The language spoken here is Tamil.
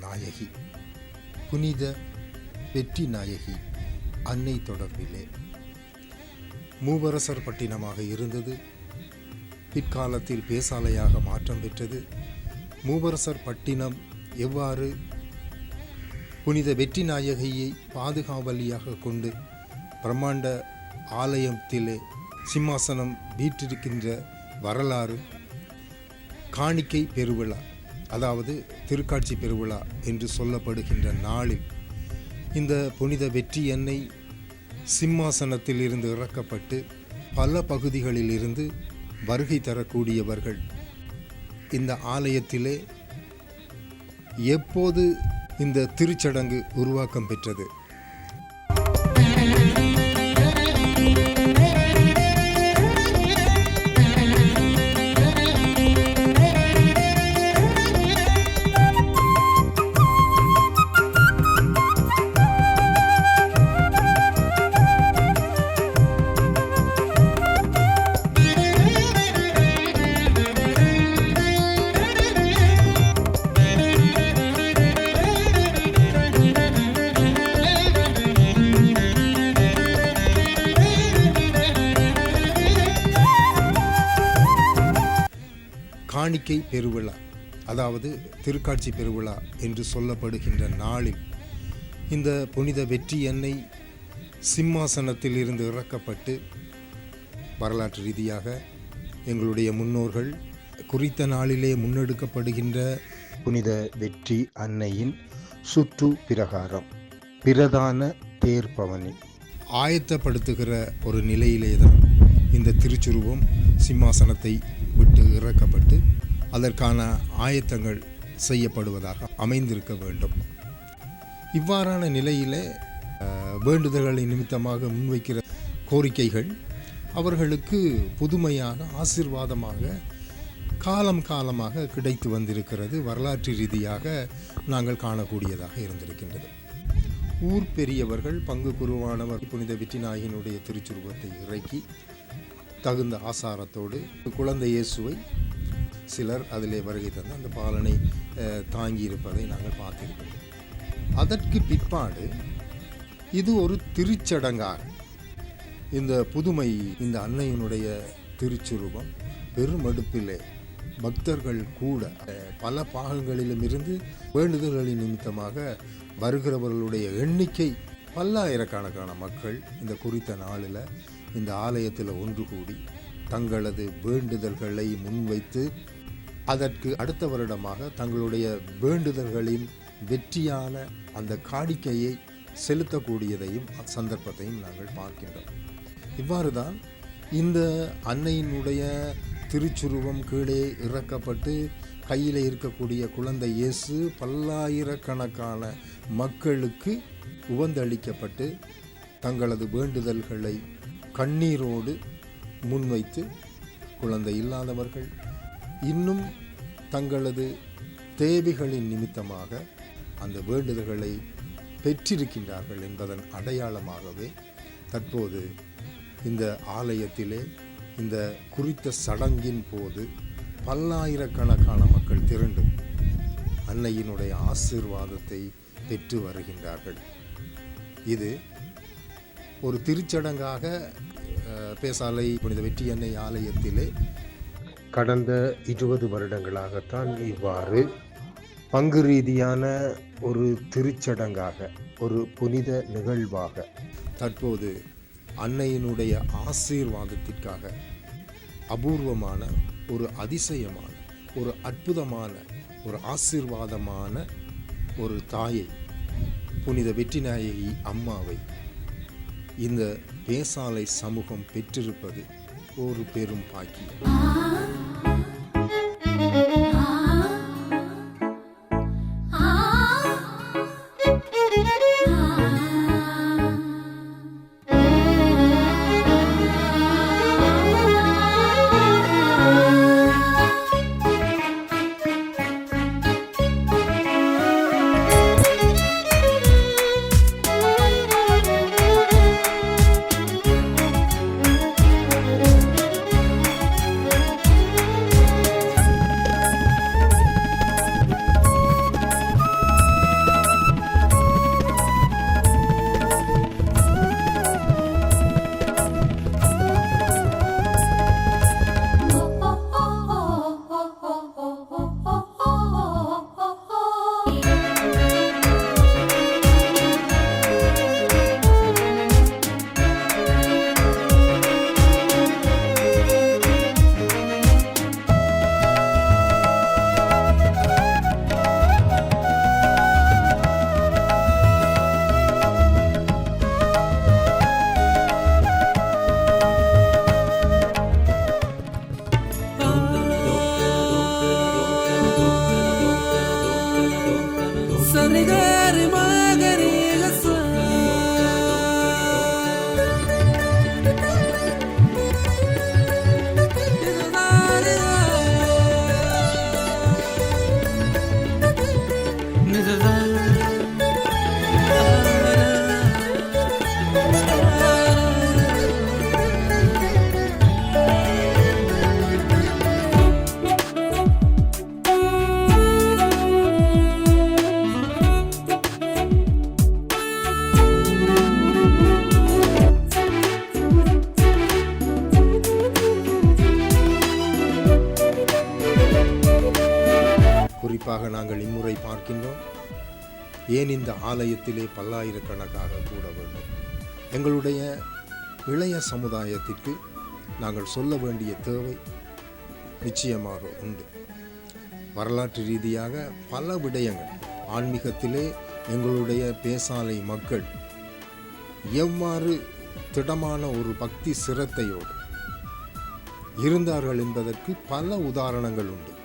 நாயகி. புனித வெற்றி நாயகி அன்னை தொடர்பிலே. மூவரசர் பட்டினமாக இருந்தது. பிற்காலத்தில் பேசாலையாக மாற்றம் பெற்றது. மூவரசர் பட்டினம் எவ்வாறு புனித வெற்றி நாயகியை பாதுகாவலியாக கொண்டு பிரம்மாண்ட ஆலயத்திலே சிம்மாசனம் வீற்றிருக்கின்ற வரலாறு காணிக்கை பெருவிழா அதாவது திருக்காட்சி பெருவிழா என்று சொல்லப்படுகின்ற நாளில் இந்த புனித வெற்றி எண்ணெய் சிம்மாசனத்தில் இருந்து இறக்கப்பட்டு பல பகுதிகளில் இருந்து வருகை தரக்கூடியவர்கள் இந்த ஆலயத்திலே எப்போது இந்த திருச்சடங்கு உருவாக்கம் பெற்றது? காணிக்கை பெருவிழா அதாவது திருக்காட்சி பெருவிழா என்று சொல்லப்படுகின்ற நாளில் இந்த புனித வெற்றி எண்ணெய் சிம்மாசனத்தில் இருந்து இறக்கப்பட்டு வரலாற்று ரீதியாக எங்களுடைய முன்னோர்கள் குறித்த நாளிலே முன்னெடுக்கப்படுகின்ற புனித வெற்றி அன்னையின் சுற்று பிரகாரம் பிரதான தேர்பவனி ஆயத்தப்படுத்துகிற ஒரு நிலையிலே தான் இந்த திருச்சுருவம் சிம்மாசனத்தை விட்டு இறக்கப்பட்டு அதற்கான ஆயத்தங்கள் செய்யப்படுவதாக அமைந்திருக்க வேண்டும். இவ்வாறான நிலையிலே வேண்டுதல்களை நிமித்தமாக முன்வைக்கிற கோரிக்கைகள் அவர்களுக்கு புதுமையாக ஆசீர்வாதமாக காலம் காலமாக கிடைத்து வந்திருக்கிறது. வரலாற்று ரீதியாக நாங்கள் காணக்கூடியதாக இருந்திருக்கின்றது. ஊர் பெரியவர்கள் பங்கு குருவானவர் புனித விட்டிநாயகினுடைய திருச்சுருவத்தை இறக்கி தகுந்த ஆசாரத்தோடு குழந்தை இயேசுவை சிலர் அதிலே வருகை தந்து அந்த பாலனை தாங்கி இருப்பதை நாங்கள் பார்த்திருக்கிறோம். அதற்கு பிற்பாடு இது ஒரு திருச்சடங்காக இந்த புதுமை இந்த அன்னையினுடைய திருச்சுரூபம் பெருமடுப்பிலே பக்தர்கள் கூட பல பாகங்களிலும் இருந்து வேண்டுதல்களின் நிமித்தமாக வருகிறவர்களுடைய எண்ணிக்கை பல்லாயிரக்கணக்கான மக்கள் இந்த குறித்த நாளில் இந்த ஆலயத்தில் ஒன்று கூடி தங்களது வேண்டுதல்களை முன்வைத்து அதற்கு அடுத்த வருடமாக தங்களுடைய வேண்டுதல்களின் வெற்றியான அந்த காணிக்கையை செலுத்தக்கூடியதையும் சந்தர்ப்பத்தையும் நாங்கள் பார்க்கின்றோம். இவ்வாறு தான் இந்த அன்னையினுடைய திருச்சுருவம் கீழே இறக்கப்பட்டு கையில் இருக்கக்கூடிய குழந்தை இயேசு பல்லாயிரக்கணக்கான மக்களுக்கு உவந்தளிக்கப்பட்டு தங்களது வேண்டுதல்களை கண்ணீரோடு முன்வைத்து குழந்தை இல்லாதவர்கள் இன்னும் தங்களது தேவைகளின் நிமித்தமாக அந்த வேண்டுதல்களை பெற்றிருக்கின்றார்கள் என்பதன் அடையாளமாகவே தற்போது இந்த ஆலயத்திலே இந்த குறித்த சடங்கின் போது பல்லாயிரக்கணக்கான மக்கள் திரண்டு அன்னையினுடைய ஆசீர்வாதத்தை பெற்று வருகின்றார்கள். இது ஒரு திருச்சடங்காக பேசாலை புனித வெற்றி அன்னை ஆலயத்திலே கடந்த இருபது வருடங்களாகத்தான் இவ்வாறு பங்கு ரீதியான ஒரு திருச்சடங்காக ஒரு புனித நிகழ்வாக தற்போது அன்னையினுடைய ஆசீர்வாதத்திற்காக அபூர்வமான ஒரு அதிசயமான ஒரு அற்புதமான ஒரு ஆசீர்வாதமான ஒரு தாயை புனித வெற்றிநாயகி அம்மாவை இந்த பேசாலை சமூகம் பெற்றிருப்பது ஒரு பெரும் பாக்கியம். Mm-hmm. regret குறிப்பாக நாங்கள் இம்முறை பார்க்கின்றோம். ஏன் இந்த ஆலயத்திலே பல்லாயிரக்கணக்காக கூட வேண்டும்? எங்களுடைய இளைய சமுதாயத்திற்கு நாங்கள் சொல்ல வேண்டிய தேவை நிச்சயமாக உண்டு. வரலாற்று ரீதியாக பல விடயங்கள் ஆன்மீகத்திலே எங்களுடைய பேசாலை மக்கள் எவ்வாறு திடமான ஒரு பக்தி சிரத்தையோடு இருந்தார்கள் என்பதற்கு பல உதாரணங்கள் உண்டு.